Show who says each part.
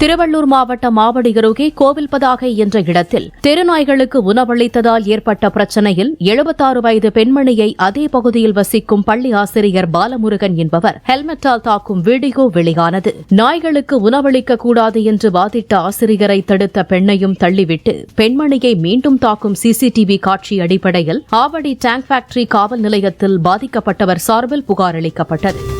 Speaker 1: திருவள்ளூர் மாவட்டம் மாவடி அருகே கோவில்பதாகை என்ற இடத்தில் தெருநாய்களுக்கு உணவளித்ததால் ஏற்பட்ட பிரச்சனையில் எழுபத்தாறு வயது பெண்மணியை அதே பகுதியில் வசிக்கும் பள்ளி ஆசிரியர் பாலமுருகன் என்பவர் ஹெல்மெட்டால் தாக்கும் வீடியோ வெளியானது. நாய்களுக்கு உணவளிக்க கூடாது என்று வாதிட்ட ஆசிரியரை தடுத்த பெண்ணையும் தள்ளிவிட்டு பெண்மணியை மீண்டும் தாக்கும் சிசிடிவி காட்சி அடிப்படையில் ஆவடி டேங்க் ஃபேக்டரி காவல் நிலையத்தில் பாதிக்கப்பட்டவர் சார்பில் புகார் அளிக்கப்பட்டது.